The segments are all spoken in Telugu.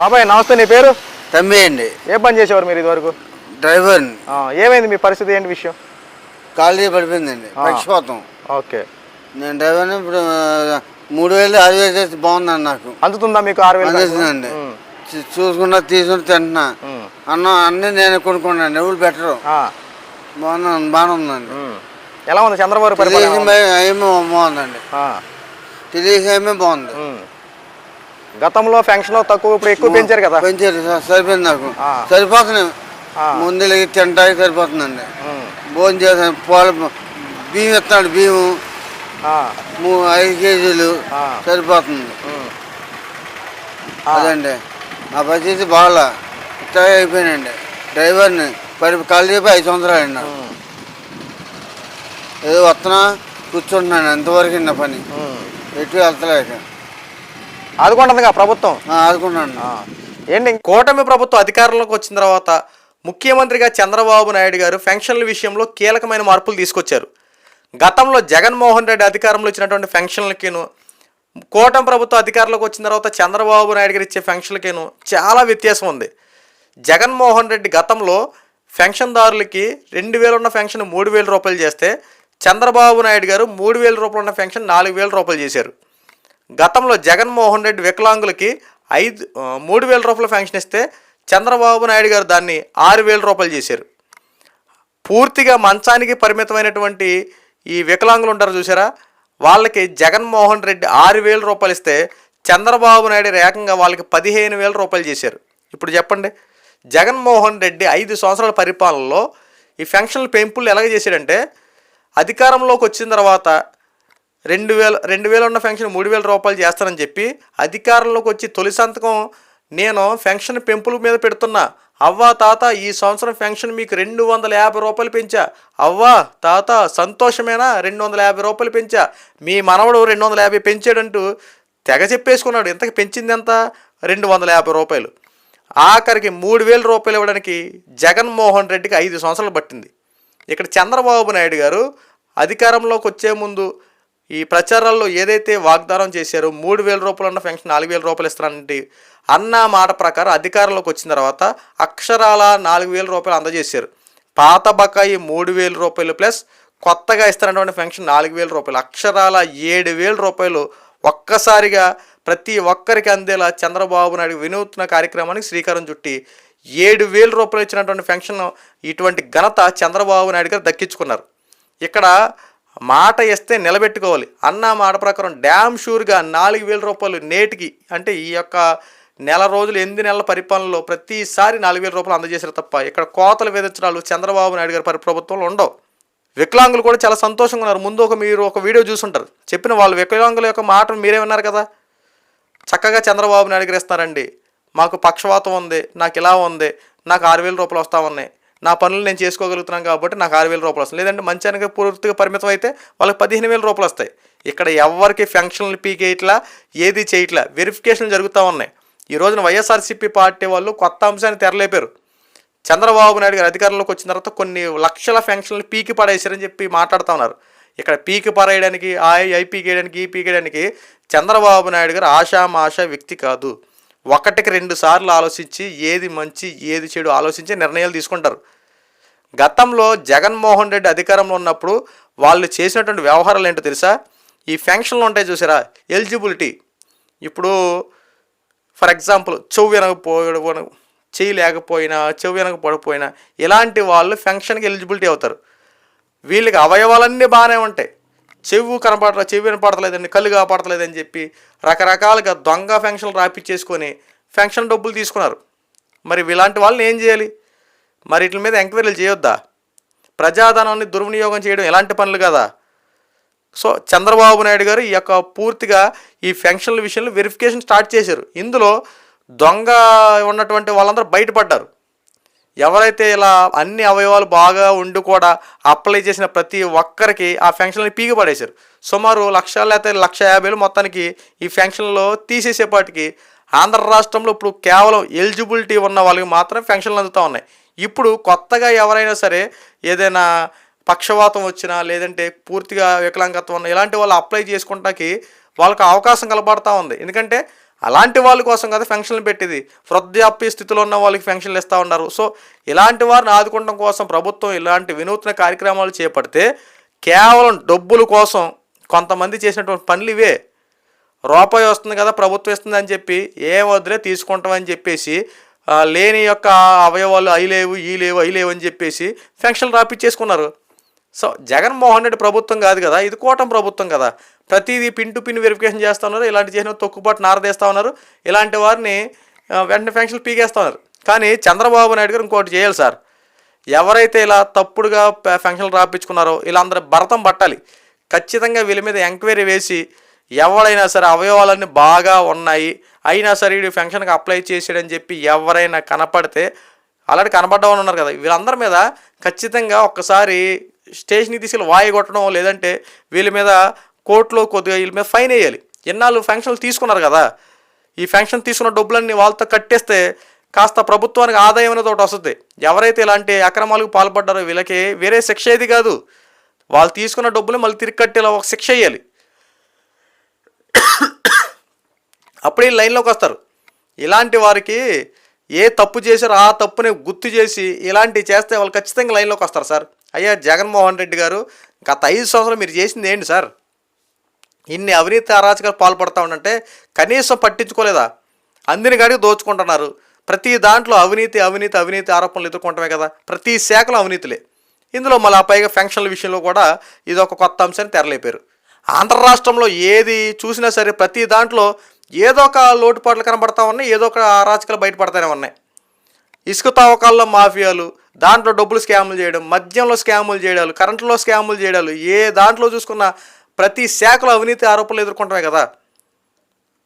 బాబాయ్ నమస్తే నీ పేరు? తమ్మి అండి. ఏ పని చేసేవారు మీరు ఇదివరకు? డ్రైవర్ని ఆ, ఏమైంది మీ పరిస్థితి ఏంటి విషయం? కాలేజీ పడిపోయిందండి. పక్షపాతం ఓకే. నేను డ్రైవర్ని ఇప్పుడు మూడు వేలు ఆరు వేలు చేస్తే బాగుందండి నాకు. అందుతుందా మీకు ఆరు వేలు అందుతుందండి. చూ- చూసుకున్నా తీసుకుని తింటున్నా. అన్నం అన్నీ నేను కొనుక్కున్నాను. ఎవరు బెటరు? ఆ, బాగున్నా బాగానే ఉందండి. ఎలా ఉంది చంద్రబాబు ఏమో బాగుందండి. ఏమో బాగుంది. గతంలో ఫంక్షన్ తక్కువ ఇప్పుడు ఎక్కువ పెంచారు కదా. పెంచారు సరిపోయింది నాకు. సరిపోతున్నాయి ఆ, ముందు తింటానికి సరిపోతుందండి. భోజనం చేస్తాను పాల బియ్యం ఇస్తాడు బియ్యం ఐదు కేజీలు. సరిపోతుంది. అదండి. నా పరిస్థితి బాగా ఇట్లా అయిపోయానండి డ్రైవర్ని పరి కాలు చెప్పి ఐదు సంవత్సరాలు అండి ఏదో వస్తున్నా కూర్చుంటున్నాను ఎంతవరకు నా పని. ఎటు వెళ్తలేక. ఆదుకుంటుందిగా ప్రభుత్వం? ఆదుకున్నాను. ఏంటి కూటమి ప్రభుత్వం అధికారంలోకి వచ్చిన తర్వాత ముఖ్యమంత్రిగా చంద్రబాబు నాయుడు గారు ఫెన్షన్ల విషయంలో కీలకమైన మార్పులు తీసుకొచ్చారు. గతంలో జగన్మోహన్ రెడ్డి అధికారంలో ఇచ్చినటువంటి ఫెన్షన్లకిను కూటమి ప్రభుత్వం అధికారంలోకి వచ్చిన తర్వాత చంద్రబాబు నాయుడు గారు ఇచ్చే ఫెన్షన్లకిను చాలా వ్యత్యాసం ఉంది. జగన్మోహన్ రెడ్డి గతంలో ఫెన్షన్దారులకి రెండు వేలు ఉన్న ఫెన్షన్ మూడు వేల రూపాయలు చేస్తే చంద్రబాబు నాయుడు గారు మూడు వేల రూపాయలు ఉన్న ఫెన్షన్ నాలుగు వేల రూపాయలు చేశారు. గతంలో జగన్మోహన్ రెడ్డి వికలాంగులకి ఐదు మూడు వేల రూపాయల ఫ్యాంక్షన్ ఇస్తే చంద్రబాబు నాయుడు గారు దాన్ని ఆరు వేల రూపాయలు చేశారు. పూర్తిగా మంచానికి పరిమితమైనటువంటి ఈ వికలాంగులు ఉంటారు చూసారా? వాళ్ళకి జగన్మోహన్ రెడ్డి ఆరు వేల రూపాయలు ఇస్తే చంద్రబాబు నాయుడు ఏకంగా వాళ్ళకి పదిహేను వేల రూపాయలు చేశారు. ఇప్పుడు చెప్పండి జగన్మోహన్ రెడ్డి ఐదు సంవత్సరాల పరిపాలనలో ఈ ఫెన్షన్ల పెంపులు ఎలాగ చేశాడంటే అధికారంలోకి వచ్చిన తర్వాత రెండు వేల రెండు వేలు ఉన్న ఫెన్షన్ మూడు వేల రూపాయలు చేస్తానని చెప్పి అధికారంలోకి వచ్చి తొలి సంతకం నేను పెన్షన్ పెంపుల మీద పెడుతున్నా. అవ్వా తాత ఈ సంవత్సరం పెన్షన్ మీకు రెండు వందల యాభై రూపాయలు పెంచా. అవ్వా తాత సంతోషమేనా? రెండు వందల యాభై రూపాయలు పెంచా. మీ మనవడు రెండు వందల యాభై పెంచాడంటూ తెగ చెప్పేసుకున్నాడు. ఇంతకు పెంచింది ఎంత? రెండు వందల యాభై రూపాయలు. ఆఖరికి మూడు వేల రూపాయలు ఇవ్వడానికి జగన్మోహన్ రెడ్డికి ఐదు సంవత్సరాలు పట్టింది. ఇక్కడ చంద్రబాబు నాయుడు గారు అధికారంలోకి వచ్చే ముందు ఈ ప్రచారాల్లో ఏదైతే వాగ్దానం చేశారో మూడు వేల రూపాయలు ఉన్న ఫెన్షన్ నాలుగు వేల రూపాయలు ఇస్తానంటే అన్న మాట ప్రకారం అధికారంలోకి వచ్చిన తర్వాత అక్షరాల నాలుగు వేల రూపాయలు అందజేశారు. పాత బకాయి మూడు వేల రూపాయలు ప్లస్ కొత్తగా ఇస్తున్నటువంటి ఫెన్షన్ నాలుగు వేల రూపాయలు అక్షరాల ఏడు వేల రూపాయలు ఒక్కసారిగా ప్రతి ఒక్కరికి అందేలా చంద్రబాబు నాయుడు వినూత్న కార్యక్రమానికి శ్రీకారం చుట్టి ఏడు వేల రూపాయలు ఇచ్చినటువంటి ఫెన్షన్ ఇటువంటి ఘనత చంద్రబాబు నాయుడు గారు దక్కించుకున్నారు. ఇక్కడ మాట ఇస్తే నిలబెట్టుకోవాలి. అన్న మాట ప్రకారం డ్యామ్ షూర్గా నాలుగు వేల రూపాయలు నేటికి అంటే ఈ యొక్క నెల రోజులు ఎనిమిది నెలల పరిపాలనలో ప్రతిసారి నాలుగు వేల రూపాయలు అందజేశారు తప్ప ఇక్కడ కోతలు విధించడాలు చంద్రబాబు నాయుడు గారి ప్రభుత్వంలో ఉండవు. వికలాంగులు కూడా చాలా సంతోషంగా ఉన్నారు. ముందు ఒక మీరు ఒక వీడియో చూసుంటారు. చెప్పిన వాళ్ళు వికలాంగుల యొక్క మాటను మీరే విన్నారు కదా? చక్కగా చంద్రబాబు నాయుడు గారు ఇస్తారండి మాకు పక్షవాతం ఉంది నాకు ఇలా ఉంది నాకు ఆరు వేల రూపాయలు వస్తా ఉన్నాయి. నా పనులు నేను చేసుకోగలుగుతున్నాను కాబట్టి నాకు ఆరు వేల రూపాయలు వస్తాయి. లేదంటే మంచానికి పూర్తిగా పరిమితం అయితే వాళ్ళకి పదిహేను వేల రూపాయలు వస్తాయి. ఇక్కడ ఎవరికి ఫంక్షన్లు పీకేయట్లా ఏది చేయట్లా వెరిఫికేషన్లు జరుగుతూ ఉన్నాయి. ఈ రోజున వైఎస్ఆర్సీపీ పార్టీ వాళ్ళు కొత్త అంశాన్ని తెరలేపారు. చంద్రబాబు నాయుడు గారు అధికారంలోకి వచ్చిన తర్వాత కొన్ని లక్షల ఫంక్షన్లు పీకి పడేశారని చెప్పి మాట్లాడుతూ ఉన్నారు. ఇక్కడ పీకి పడేయడానికి ఆ ఐ పీకేయడానికి ఈ పీకేయడానికి చంద్రబాబు నాయుడు గారు ఆశామాష వ్యక్తి కాదు. ఒకటికి రెండు సార్లు ఆలోచించి ఏది మంచి ఏది చెడు ఆలోచించి నిర్ణయాలు తీసుకుంటారు. గతంలో జగన్మోహన్ రెడ్డి అధికారంలో ఉన్నప్పుడు వాళ్ళు చేసినటువంటి వ్యవహారాలు ఏంటో తెలుసా? ఈ ఫంక్షన్లు ఉంటాయి చూసారా? ఎలిజిబిలిటీ. ఇప్పుడు ఫర్ ఎగ్జాంపుల్ చెవు వినకపోవడం చెయ్యి లేకపోయినా చెవు వినకపోకపోయినా ఇలాంటి వాళ్ళు ఫంక్షన్కి ఎలిజిబిలిటీ అవుతారు. వీళ్ళకి అవయవాలన్నీ బాగానే ఉంటాయి. చెవు కనపడలే చెవి వినపడతలేదండి కళ్ళు కాపాడతలేదని చెప్పి రకరకాలుగా దొంగ ఫెన్షన్లు రాపిచ్చేసుకొని ఫెన్షన్ డబ్బులు తీసుకున్నారు. మరి ఇలాంటి వాళ్ళని ఏం చేయాలి? మరి వీటి మీద ఎంక్వైరీలు చేయొద్దా? ప్రజాధనాన్ని దుర్వినియోగం చేయడం ఎలాంటి పనులు కదా. సో చంద్రబాబు నాయుడు గారు ఈ యొక్క పూర్తిగా ఈ ఫెన్షన్ల విషయంలో వెరిఫికేషన్ స్టార్ట్ చేశారు. ఇందులో దొంగ ఉన్నటువంటి వాళ్ళందరూ బయటపడ్డారు. ఎవరైతే ఇలా అన్ని అవయవాలు బాగా ఉండి కూడా అప్లై చేసిన ప్రతి ఒక్కరికి ఆ ఫెన్షన్లు పీకి పడేశారు సుమారు లక్ష లేకపోతే లక్ష యాభైలు మొత్తానికి ఈ ఫంక్షన్లో తీసేసేపాటికి ఆంధ్ర రాష్ట్రంలో ఇప్పుడు కేవలం ఎలిజిబిలిటీ ఉన్న వాళ్ళకి మాత్రం ఫెన్షన్లు అందుతూ ఉన్నాయి. ఇప్పుడు కొత్తగా ఎవరైనా సరే ఏదైనా పక్షవాతం వచ్చినా లేదంటే పూర్తిగా వికలాంగత్వం ఉన్న ఇలాంటి వాళ్ళు అప్లై చేసుకుంటానికి వాళ్ళకి అవకాశం కలపడతా ఉంది. ఎందుకంటే అలాంటి వాళ్ళ కోసం కదా ఫెన్షన్లు పెట్టేది. వృద్ధాప్య స్థితిలో ఉన్న వాళ్ళకి ఫెన్షన్లు ఇస్తూ ఉన్నారు. సో ఇలాంటి వారిని ఆదుకోవడం కోసం ప్రభుత్వం ఇలాంటి వినూత్న కార్యక్రమాలు చేపడితే కేవలం డబ్బుల కోసం కొంతమంది చేసినటువంటి పనులు ఇవే. రూపాయి వస్తుంది కదా ప్రభుత్వం ఇస్తుంది అని చెప్పి ఏం వద్దులే తీసుకుంటామని చెప్పేసి లేని యొక్క అవయవాలు అయి లేవు ఈ లేవు అయి లేవు అని చెప్పేసి ఫెన్షన్లు రాపిచ్చేసుకున్నారు. సో జగన్మోహన్ రెడ్డి ప్రభుత్వం కాదు కదా ఇది కూటమి ప్రభుత్వం కదా. ప్రతిదీ పిన్ టు పిన్ వెరిఫికేషన్ చేస్తూ ఉన్నారు. ఇలాంటి చేసిన తొక్కుబాటు నారదేస్తూ ఉన్నారు. ఇలాంటి వారిని వెంటనే ఫ్యాంక్షన్లు పీకేస్తూ ఉన్నారు. కానీ చంద్రబాబు నాయుడు గారు ఇంకోటి చేయాలి సార్. ఎవరైతే ఇలా తప్పుడుగా ఫంక్షన్లు రాపించుకున్నారో ఇలా వీళ్ళందరూ భరతం పట్టాలి. ఖచ్చితంగా వీళ్ళ మీద ఎంక్వైరీ వేసి ఎవరైనా సరే అవయవాలన్నీ బాగా ఉన్నాయి అయినా సరే వీడు ఫెన్షన్కి అప్లై చేసాడని చెప్పి ఎవరైనా కనపడితే అలాంటి కనపడ్డామని ఉన్నారు కదా వీళ్ళందరి మీద ఖచ్చితంగా ఒక్కసారి స్టేషన్కి తీసుకెళ్ళి వాయి కొట్టడం లేదంటే వీళ్ళ మీద కోర్టులో కొద్దిగా వీళ్ళ మీద ఫైన్ వేయాలి. ఎన్నాళ్ళు ఫంక్షన్లు తీసుకున్నారు కదా. ఈ ఫంక్షన్ తీసుకున్న డబ్బులన్నీ వాళ్ళతో కట్టేస్తే కాస్త ప్రభుత్వానికి ఆదాయం అనేది ఒకటి వస్తుంది. ఎవరైతే ఇలాంటి అక్రమాలకు పాల్పడ్డారో వీళ్ళకి వేరే శిక్ష ఏది కాదు. వాళ్ళు తీసుకున్న డబ్బులు మళ్ళీ తిరిగి కట్టేలా ఒక శిక్ష వేయాలి. అప్పుడే లైన్లోకి వస్తారు. ఇలాంటి వారికి ఏ తప్పు చేశారో ఆ తప్పుని గుర్తు చేసి ఇలాంటివి చేస్తే వాళ్ళు ఖచ్చితంగా లైన్లోకి వస్తారు సార్. అయ్యా జగన్మోహన్ రెడ్డి గారు గత ఐదు సంవత్సరాలు మీరు చేసింది ఏంటి సార్? ఇన్ని అవినీతి అరాచకాలు పాల్పడతా ఉండంటే కనీసం పట్టించుకోలేదా? అందిన గాడికి దోచుకుంటున్నారు. ప్రతి దాంట్లో అవినీతి అవినీతి అవినీతి ఆరోపణలు ఎదుర్కొంటమే కదా. ప్రతి శాఖలో అవినీతిలే. ఇందులో మళ్ళీ ఆ పైగా ఫెన్షన్ల విషయంలో కూడా ఇది ఒక కొత్త అంశాన్ని తెరలేపారు. ఆంధ్ర రాష్ట్రంలో ఏది చూసినా సరే ప్రతి దాంట్లో ఏదో ఒక లోటుపాట్లు కనబడతా ఉన్నాయి ఏదో ఒక అరాచకాలు బయటపడతానే ఉన్నాయి. ఇసుక తవ్వకాల్లో మాఫియాలు దాంట్లో డబ్బులు స్కాములు చేయడం మద్యంలో స్కాములు చేయడాలు కరెంటులో స్కాములు చేయడాలు ఏ దాంట్లో చూసుకున్న ప్రతి శాఖలో అవినీతి ఆరోపణలు ఎదుర్కొంటమే కదా.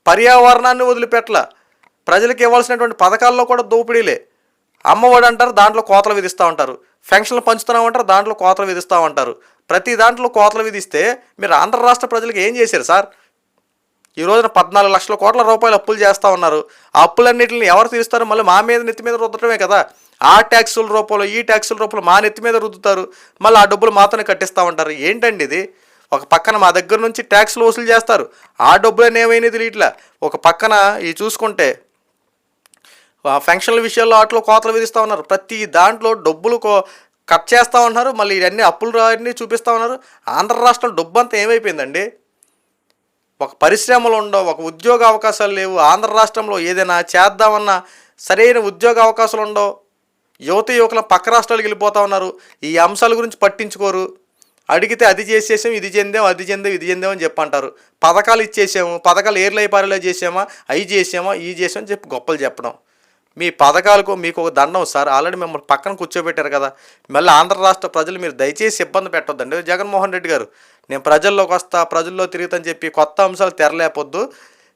పర్యావరణాన్ని వదిలిపెట్టల. ప్రజలకు ఇవ్వాల్సినటువంటి పథకాల్లో కూడా దోపిడీలే. అమ్మఒడి అంటారు దాంట్లో కోతలు విధిస్తూ ఉంటారు. ఫెన్షన్లు పంచుతున్నామంటారు దాంట్లో కోతలు విధిస్తూ ఉంటారు. ప్రతి దాంట్లో కోతలు విధిస్తే మీరు ఆంధ్ర రాష్ట్ర ప్రజలకు ఏం చేశారు సార్? ఈ రోజున పద్నాలుగు లక్షల కోట్ల రూపాయలు అప్పులు చేస్తూ ఉన్నారు. ఆ అప్పులన్నింటిని ఎవరు తీరుస్తారు? మళ్ళీ మా మీద నెత్తి మీద రుద్దటమే కదా. ఆ ట్యాక్సుల రూపంలో ఈ ట్యాక్సుల రూపంలో మా నెత్తి మీద రుద్దుతారు. మళ్ళీ ఆ డబ్బులు మాతోనే కట్టిస్తూ ఉంటారు. ఏంటండి ఇది? ఒక పక్కన మా దగ్గర నుంచి ట్యాక్స్లు వసూలు చేస్తారు. ఆ డబ్బులు ఏమైనా తెలియట్లా? ఒక పక్కన ఇవి చూసుకుంటే ఆ ఫంక్షన్ల విషయాల్లో వాటిలో కోతలు విధిస్తూ ఉన్నారు. ప్రతి దాంట్లో డబ్బులు కో కట్ చేస్తూ ఉన్నారు. మళ్ళీ ఇవన్నీ అప్పులు అన్నీ చూపిస్తూ ఉన్నారు. ఆంధ్ర రాష్ట్రం డబ్బు అంతా ఏమైపోయిందండి? ఒక పరిశ్రమలు ఉండవు ఒక ఉద్యోగ అవకాశాలు లేవు. ఆంధ్ర రాష్ట్రంలో ఏదైనా చేద్దామన్నా సరైన ఉద్యోగ అవకాశాలు ఉండవు. యువత యువకుల పక్క రాష్ట్రాలకు వెళ్ళిపోతూ ఉన్నారు. ఈ అంశాల గురించి పట్టించుకోరు. అడిగితే అది చేసేసాం ఇది చెందాం అది చెందాం ఇది చెందాం అని పథకాలు ఇచ్చేసాము పథకాలు ఏర్లై పారేలా చేసామా అవి చేసామా ఇవి చేసామని చెప్పి గొప్పలు చెప్పడం. మీ పథకాలకు మీకు ఒక దండం సార్ ఆల్రెడీ మిమ్మల్ని పక్కన కూర్చోబెట్టారు కదా. మళ్ళీ ఆంధ్ర రాష్ట్ర ప్రజలు మీరు దయచేసి ఇబ్బంది పెట్టొద్దండి. జగన్మోహన్ రెడ్డి గారు నేను ప్రజల్లోకి వస్తా ప్రజల్లో తిరుగుతని చెప్పి కొత్త అంశాలు తెరలేపొద్దు.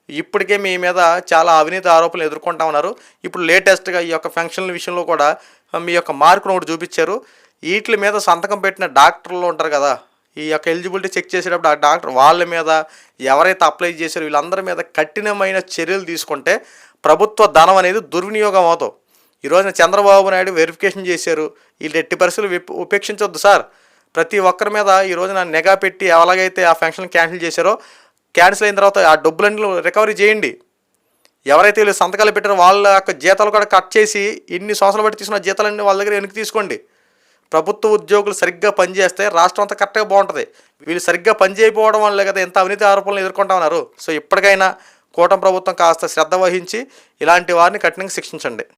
ఇప్పటికే మీ మీద చాలా అవినీతి ఆరోపణలు ఎదుర్కొంటా ఉన్నారు. ఇప్పుడు లేటెస్ట్గా ఈ యొక్క ఫంక్షన్ల విషయంలో కూడా మీ యొక్క మార్కును ఒకటి చూపించారు. వీటి మీద సంతకం పెట్టిన డాక్టర్లు ఉంటారు కదా ఈ యొక్క ఎలిజిబిలిటీ చెక్ చేసేటప్పుడు ఆ డాక్టర్ వాళ్ళ మీద ఎవరైతే అప్లై చేశారో వీళ్ళందరి మీద కఠినమైన చర్యలు తీసుకుంటే ప్రభుత్వ ధనం అనేది దుర్వినియోగం అవుతాం. ఈ రోజున చంద్రబాబు నాయుడు వెరిఫికేషన్ చేశారు. వీళ్ళు ఎట్టి పరిస్థితులు ఉపేక్షించవద్దు ఉపేక్షించొద్దు సార్. ప్రతి ఒక్కరి మీద ఈ రోజున నిఘా పెట్టి ఎలాగైతే ఆ ఫంక్షన్ క్యాన్సిల్ చేశారో క్యాన్సిల్ అయిన తర్వాత ఆ డబ్బులన్నీ రికవరీ చేయండి. ఎవరైతే వీళ్ళు సంతకాలు పెట్టారో వాళ్ళ యొక్క జీతాలు కూడా కట్ చేసి ఇన్ని సంవత్సరాలు బట్టి తీసుకున్న జీతాలన్నీ వాళ్ళ దగ్గర వెనక్కి తీసుకోండి. ప్రభుత్వ ఉద్యోగులు సరిగ్గా పనిచేస్తే రాష్ట్రం అంతా కరెక్ట్గా బాగుంటుంది. వీళ్ళు సరిగ్గా పనిచేయకపోవడం వల్లే కదా ఎంత అవినీతి ఆరోపణలు ఎదుర్కొంటా ఉన్నారు. సో ఇప్పటికైనా కూటమి ప్రభుత్వం కాస్త శ్రద్ధ వహించి ఇలాంటి వారిని కఠినంగా శిక్షించండి.